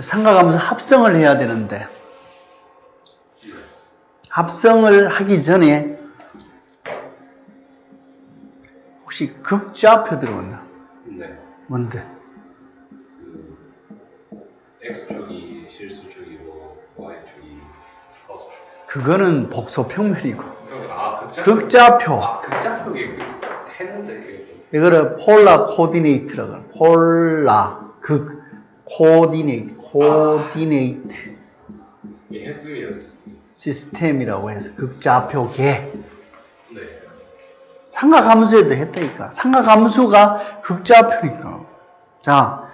삼각함수 합성을 해야 되는데 합성을 하기 전에 혹시 극좌표 들어봤나? 네. 뭔데? 그 x축이 실수축이고 y축이 허수축. 그거는 복소 평면이고 아 극좌. 극좌표 아 극좌표기 했는데 이거를 폴라 코디네이트라고. 폴라 극 코디네이트 코디네이트 했으면 시스템이라고 해서 극좌표계. 네. 삼각함수에도 했다니까. 삼각함수가 극좌표니까. 자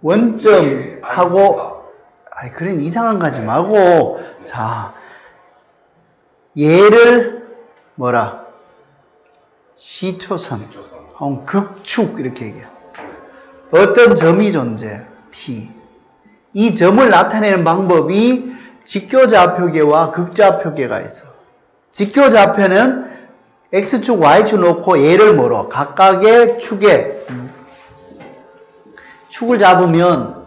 원점하고 아이 그런 이상한 거 하지 말고. 자 얘를 뭐라? 시초선. 혹은 극축 이렇게 얘기해 어떤 점이 존재? P. 이 점을 나타내는 방법이 직교좌표계와 극좌표계가 있어. 직교좌표는 x축 y축 놓고 얘를 뭐로 각각의 축에 음, 축을 잡으면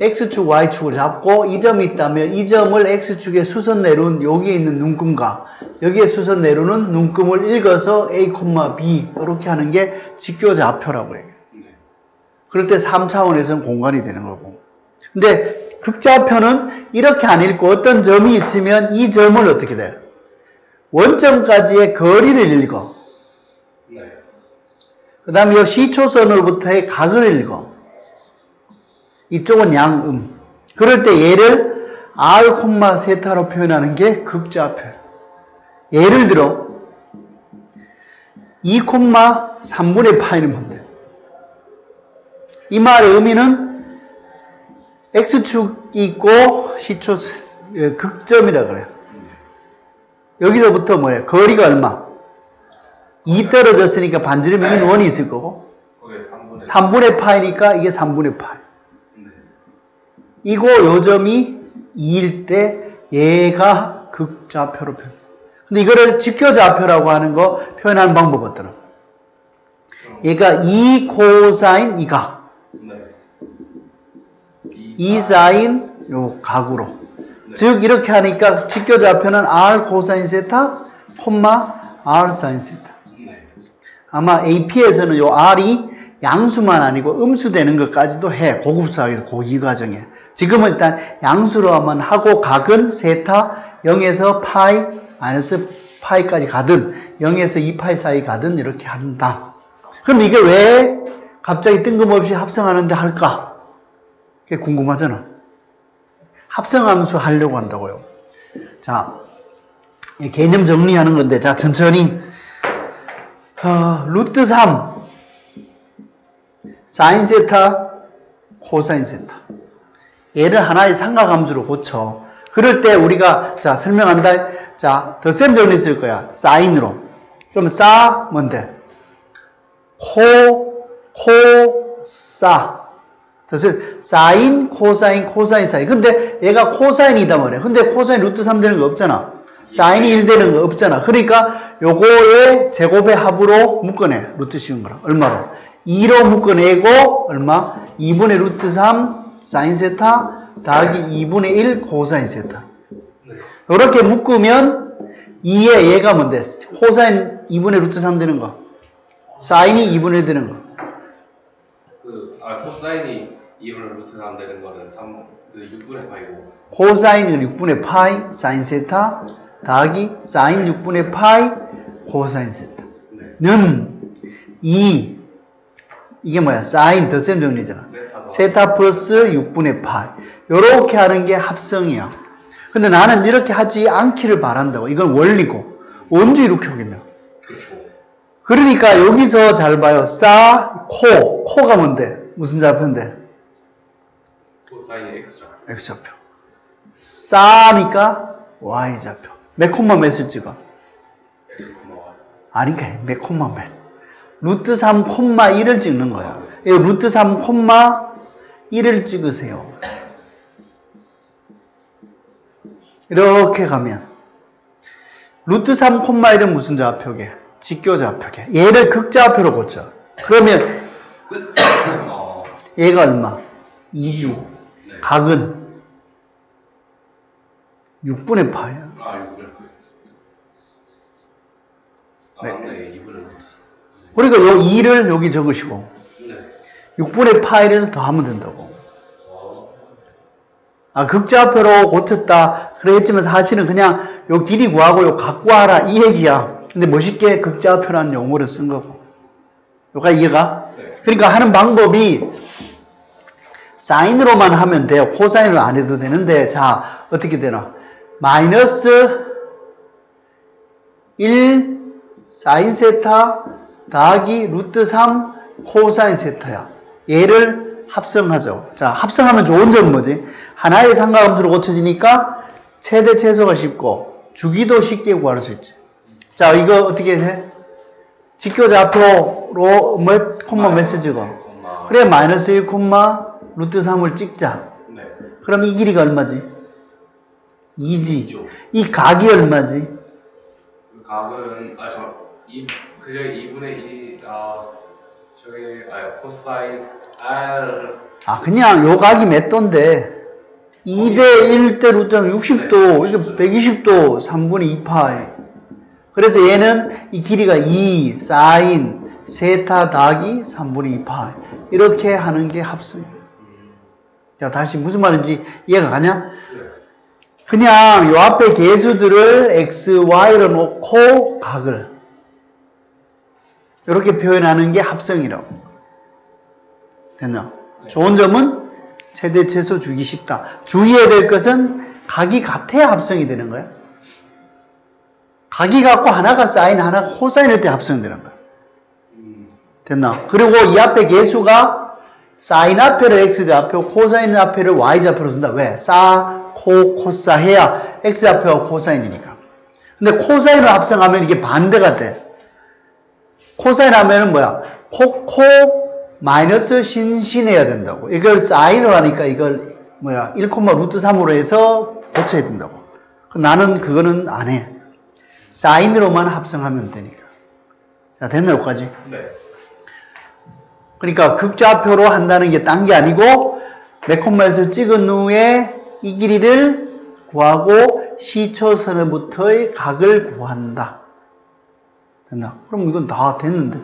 x축, y축을 잡고 이 점이 있다면 이 점을 x축에 수선 내려온 여기에 있는 눈금과 여기에 수선 내려오는 눈금을 읽어서 a, b 이렇게 하는 게 직교좌표라고 해요. 네. 그럴 때 3차원에서는 공간이 되는 거고. 근데 극좌표는 이렇게 안 읽고 어떤 점이 있으면 이 점을 어떻게 돼요? 원점까지의 거리를 읽어. 네. 그 다음에 이 시초선으로부터의 각을 읽어. 이쪽은 양음. 그럴 때 얘를 r, 세타로 표현하는 게 극좌표. 예를 들어 2, 3분의 파이는 뭔데? 이 말의 의미는 x축이 있고 시초 예, 극점이라 그래요. 여기서부터 뭐예요? 거리가 얼마? 2 떨어졌으니까 반지름 여기는 원이 있을 거고 거기에 3분의 3분의 파이니까 이게 3분의 파이. 네. 이거 요점이 2일 때 얘가 극좌표로 표현. 근데 이거를 직교좌표라고 하는 거 표현하는 방법 어떠나? 얘가 2 코사인 이 각, 네. 2 사인 요 각으로. 네. 즉 이렇게 하니까 직교 좌표는 r 코사인 세타, 콤마 r 사인 세타. 네. 아마 AP에서는 요 R이 양수만 아니고 음수 되는 것까지도 해. 고급사학에서 고이 과정에. 지금은 일단 양수로만 하고 각은 세타 0에서 파이 마이너스 파이까지 가든 0에서 2파이 사이 가든 이렇게 한다. 그럼 이게 왜 갑자기 뜬금없이 합성하는데 할까? 그게 궁금하잖아. 합성함수 하려고 한다고요. 자, 이 개념 정리하는 건데, 자, 천천히. 어, 루트 3 사인 세타 코사인 세타. 얘를 하나의 삼각함수로 고쳐. 그럴 때 우리가 자 설명한다. 자 더셈 정리 쓸 거야. 사인으로. 그럼 싸 뭔데? 코 코 싸 더셈 사인 코사인 코사인 사인 근데 얘가 코사인이다 말이야 근데 코사인 루트 3 되는 거 없잖아 사인이 1 되는 거 없잖아. 그러니까 요거의 제곱의 합으로 묶어내. 루트 씌운 거라. 얼마로? 2로 묶어내고 얼마? 2분의 루트 3 사인 세타 더하기 2분의 1 코사인 세타. 네. 이렇게 묶으면 2의 얘가 뭔데? 코사인 2분의 루트 3 되는 거. 사인이 2분의 1 되는 거. 그, 아, 코사인이 2분의 루트 3 되는 거는 3, 그 6분의 파이고. 코사인은 6분의 파이 사인 세타 더하기 사인 6분의 파이 코사인 세타. 네. 는 2. 이게 뭐야? 사인 더셈 정리잖아. 세타 플러스 6분의 파이. 요렇게 하는 게 합성이야. 근데 나는 이렇게 하지 않기를 바란다고. 이건 원리고. 언제 이렇게 하겠냐? 그렇죠. 그러니까 여기서 잘 봐요. 싸, 코. 코가 뭔데? 무슨 좌표인데? 코사인이 X죠. X좌표. 싸니까 Y좌표. 몇 콤마 몇을 찍어? X, Y. 아니까 몇 콤마 몇. 루트 3 콤마 1을 찍는 거야. 이 루트 3 콤마 1을 찍으세요. 이렇게 가면 루트 3 콤마 1은 무슨 좌표게? 직교좌표게. 얘를 극좌표로 고쳐. 그러면 어, 얘가 얼마? 2지. 네. 각은 6분의 파야. 아, 6분의 아, 네. 맞네. 2분의 루트. 그러니까 요 2를 여기 적으시고 네. 6분의 파이를 더하면 된다고. 어, 아, 극좌표로 고쳤다. 그랬지만 사실은 그냥 요 길이 구하고 요 각 구 하라 이 얘기야. 근데 멋있게 극좌표라는 용어를 쓴 거고. 요가 이해가? 네. 그러니까 하는 방법이 사인으로만 하면 돼요. 코사인으로 안 해도 되는데, 자, 어떻게 되나? 마이너스 1 사인 세타 더하기 루트 3 코사인 세타야. 얘를 합성하죠. 자, 합성하면 좋은 점은 뭐지? 하나의 상가함수로 고쳐지니까 최대 최소가 쉽고 주기도 쉽게 구할 수 있지. 자, 이거 어떻게 해? 직교좌표로 몇 콤마? 콤마. 그래 마이너스 1 콤마 루트 3을 찍자. 네. 그럼 이 길이가 얼마지? 2지. 이죠. 이 각이 얼마지? 그 각은 아, 저 이, 그저 2분의 1, 아, 저게 아, 코사인 R 아 그냥 요 각이 몇 도인데 2대 1대 루트 60도 이게 120도 3분의 2파이 그래서 얘는 이 길이가 2 사인 세타 더하기 3분의 2파이 이렇게 하는 게 음, 자 다시 무슨 말인지 이해가 가냐? 네. 그냥 요 앞에 개수들을 x, y로 놓고 각을 이렇게 표현하는 게 합성이라고. 됐나? 좋은 점은 최대 최소 주기 쉽다. 주의해야 될 것은 각이 같아야 합성이 되는 거야. 각이 같고 하나가 사인, 하나가 코사인일 때 합성되는 거야. 음, 됐나? 그리고 이 앞에 개수가 사인 앞에를 x좌표, 코사인 앞에를 y좌표로 둔다. 왜? 사, 코, 코사 해야 x좌표가 코사인이니까. 근데 코사인을 합성하면 이게 반대가 돼. 코사인 하면은 뭐야? 코, 코, 마이너스 신 신 해야 된다고. 이걸 사인으로 하니까 이걸 뭐야? 1, 루트 3으로 해서 고쳐야 된다고. 나는 그거는 안 해. 사인으로만 합성하면 되니까. 자, 됐나, 여기까지? 네. 그러니까 극좌표로 한다는 게 딴 게 아니고 매콤마에서 찍은 후에 이 길이를 구하고 시초선으로부터의 각을 구한다. 됐나? 그럼 이건 다 됐는데.